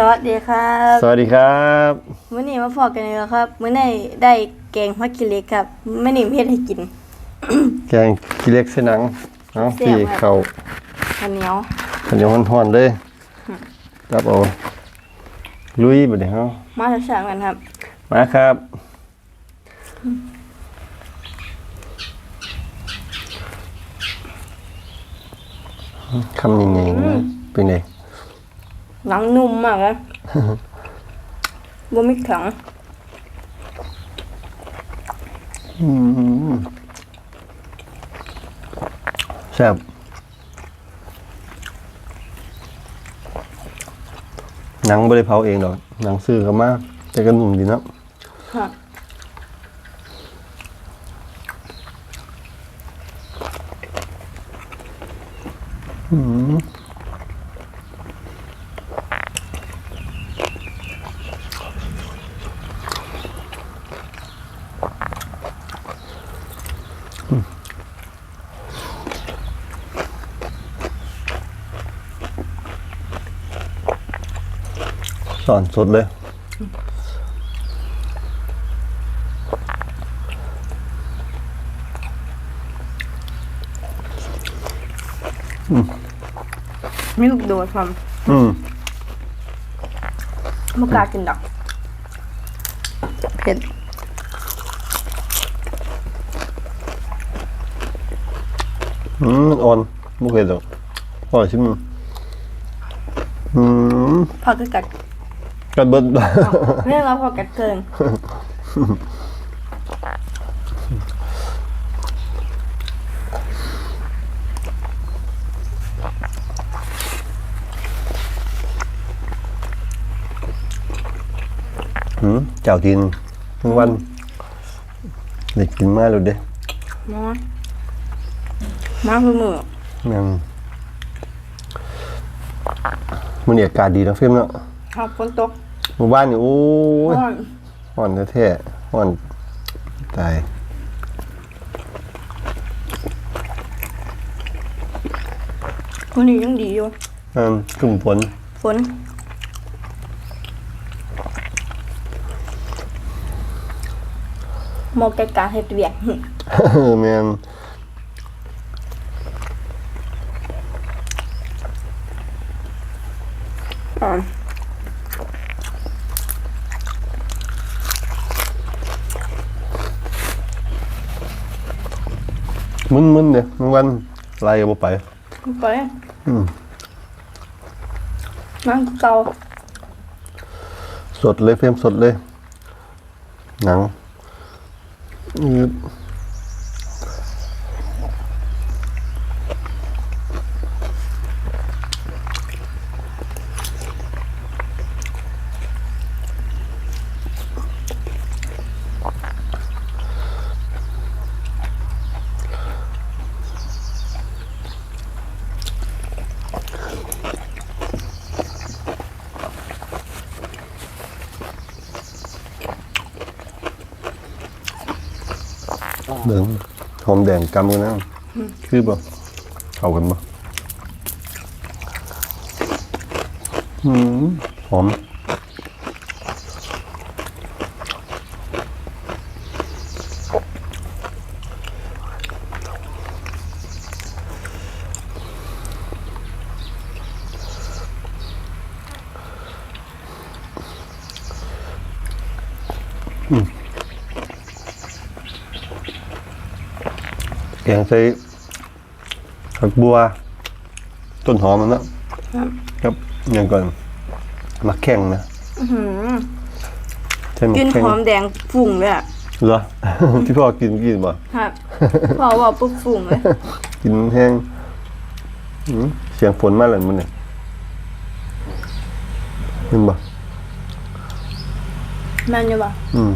สวัสดีครับสวัสดีครับมื้อนี้มาพอกันเลยครับมื้อนี้ได้แกงฮอตกิเล็กครับมื้อนี้เฮ็ดให้กิน แกงขี้เหล็กเส้นหนังเอาแซ่พี่บครับเขาข้าวเหนียวขันเหนียวห่อนๆเลยรับเอาลุยบ่ได้เฮามาสามๆกันครับมาครับคำยังไงนะเป็นไง หนังนุ่มมากเลยบ่มีแข็งอืมแซ่บหนังบ่ได้เผาเองดอกหนังซื้อก็มาแต่ก็นุ่มดีเนาะครับ สอนสดเลยมีลูกโดดครับอืมบ่กล้ากินดอกเผ็ด อืมอ่อนบ่เคยดอกอ่อนชิมอืมพอก็กัดกัดเบิดเรื่องเราพอกัดเกินอืมเจ้ากินทั้งวันได้กินมาแล้วเด้มา มาคือมือยังมันนี่อากาศดีเนาะเฟิล์มเนาะครับฝนตกหมู่บ้านนี่โอ้ยร้อนห่อนแท้ๆห่อนตายวันนี้ยังดีอยู่นั่นกลุ่มฝนฝนเหมอแก่การเฮ็ดเวียกแม่น อ่อนมึนๆเด้บางวันไล่ก็บ่ไป ไปอืมนั่งเกาสดเลยเฟรมสดเลย หนังอืด เบิ่งหอมแดงกำกันนะคือบ่เข้ากันบ่อืมหอม กงใส่ผักบัว ต้นหอมมันนะครับครับอย่างก่อนมักแข้งนะอื้อหือใช่มักกินแข้งหอมแดงฝุ่งเลยอะเหรอ ที่พ่อกินกินบ่ครับพอว่าปุ๊บฝุ่งเลย กินแห้งอืมเสียงฝนมาแล้วมันเนี่ยเห็นบ่แม่นอยู่ป่ะอืม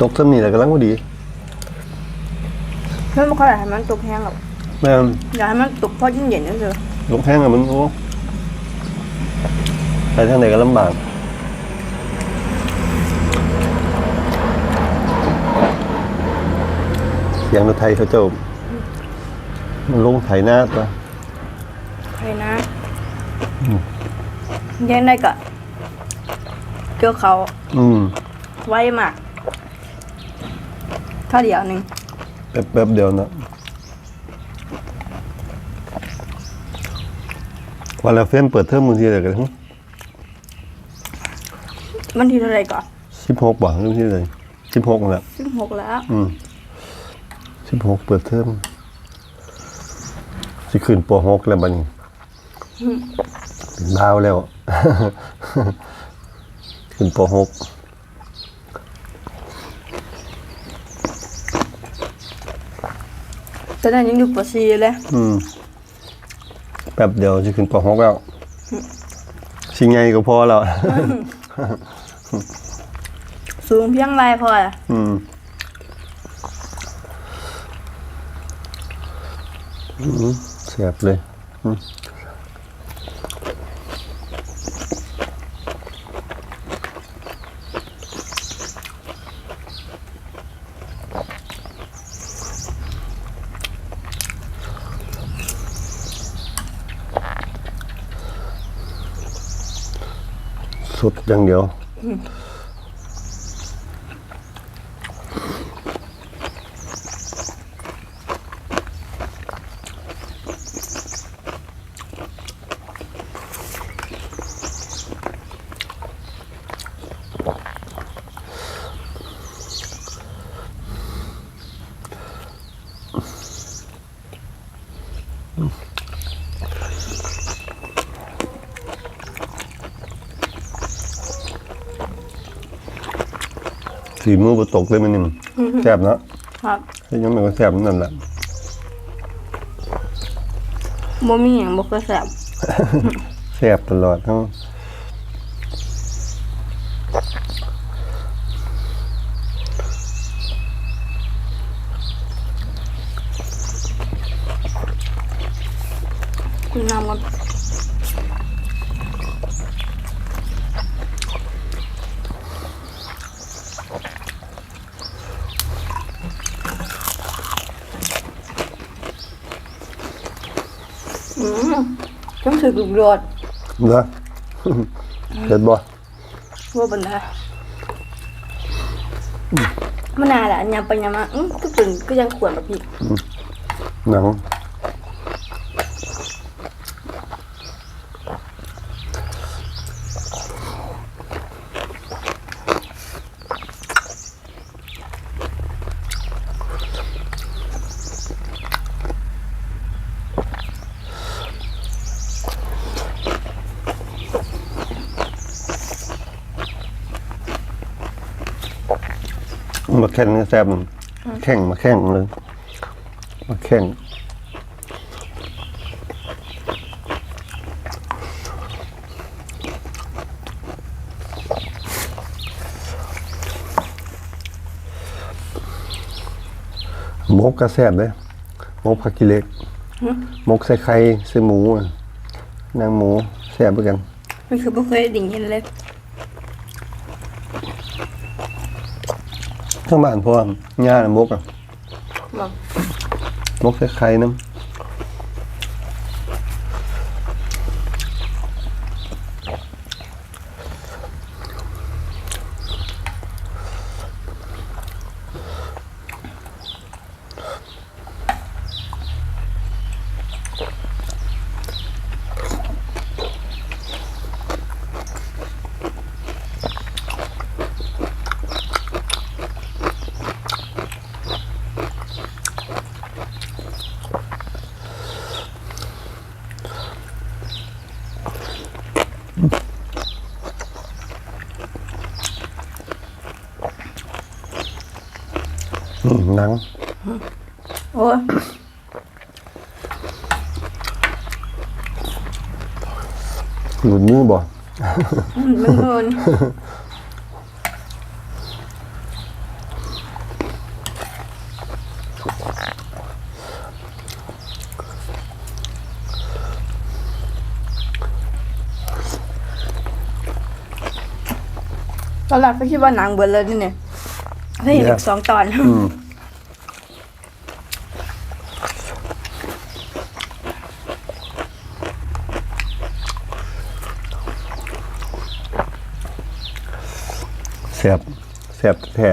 ตกซ้ำนี่แหละกำลังพอดีเพื่อน ไม่ค่อยอยากให้มันตกแห้งหรอกแม่นอยากให้มันตกพอเย็นๆนั่นเถอะลงแห้งอะมันโอ้ไปทางไหนก็ลำบาก เสียงรถไทยเขาเจ้ามันลงไถหน้าตัวใครนะยังได้ก็เกี่ยวเขาอืม ไว้มากข้าวเดียวหนึ่ง แป๊บแป๊บเดียวนะ วันละเฟ้นเปิดเทอมมือที่ไหนกันมันที่เท่าไหรก่อนสิบหกบาทเริ่มที่ไหนสิบหกแหละสิบหกแล้ว อืมสิบหกเปิดเทอมสิขึ้นปหกแล้วบัดนี้เป็นบ้าวแล้ว ขึ้นปหก อนนั้นยังอยู่ปซีเลยอืมแป๊บเดียวจะขึ้นปหกแล้วสิไงก็พอแล้ว สูงเพียงไรพอละอืมอืมเสียบเลย สุดอย่างเดียว สีมือบตกเลยมันนี่แซ่บเนาะครับให้ยังไม่ก็แซ่บนั่นแหละบ่มีอย่างบ่เคยแสบแซ่บตลอดทั้งคุณนำกัน อืมต้องถือกุกโดดเนาะเผ็ดบ่ว่าบันไดมันนานแหละยำไปยำมาอืมก็ตื่นก็ยังขวนแบบพี่หนัง แข่งนี่แซ่บมันแข่งมาแข่งเลยมาแข่งมกก็แซ่บเลยมกผักกิเหล็กมกใส่ไข่ใส่หมูอะนางหมูแซ่บเหมือนกัน มันคือไม่เคยได้ดิ่งเห็นเลย ทั้งบ้านพ่อง่าน่ะมกอะแบบมกใส่ไข่น้ำ อืมหนัง โอ้ยหลุดมือบ่ มันโดน อนแรกก็คิดว่าหนังเบิร์เลยนี่เนี่ยได้เห็นอีกสองตอนเสียบเสียบแท้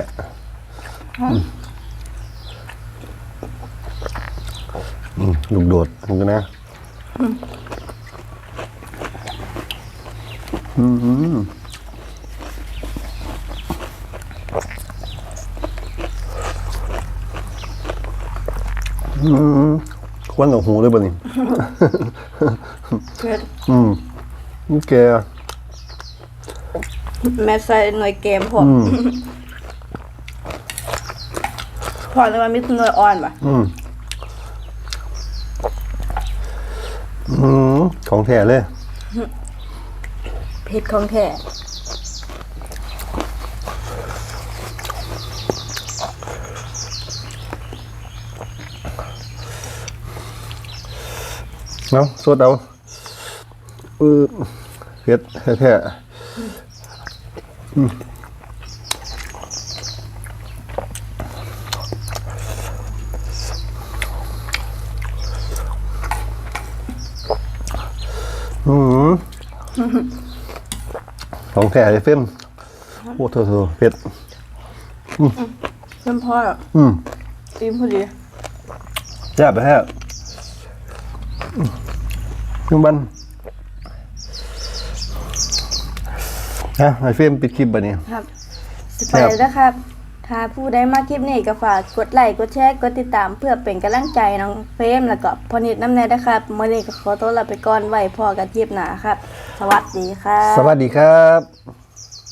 อืลูกโดดมันก็นะอืม ควันออกหูเลยป่ะนี่เผ็ดอืมนี่แกแม่ใส่หน่วยเกมพวกอืมพอแล้วมันมีหน่วยอ่อนป่ะอืมอืมของแท้เลย เผ็ดของแท้ เนาะสดเอาเออเผ็ดแท้ๆอืมอืมของแท้เลยเฟ้มโอ้โถโถเผ็ดเพิ่มพอหรออืมตีมพอดีแซ่บไปแท้ ยังบันฮะไอเฟรมปิดคลิปบะเนี่ยครับสิคไปรับแล้วครับ ถ้าผู้ใดมาคลิปนี้ก็ฝากกดไลค์กดแชร์กดติดตามเพื่อเป็นกำลังใจน้องเฟรมแล้วก็พอนิดน้ำแน่นะครับมื่อนี้ก็ขอตัวลาไปก่อนไว้พอกันคลิปหนาครับ สวัสดีครับ สวัสดีครับ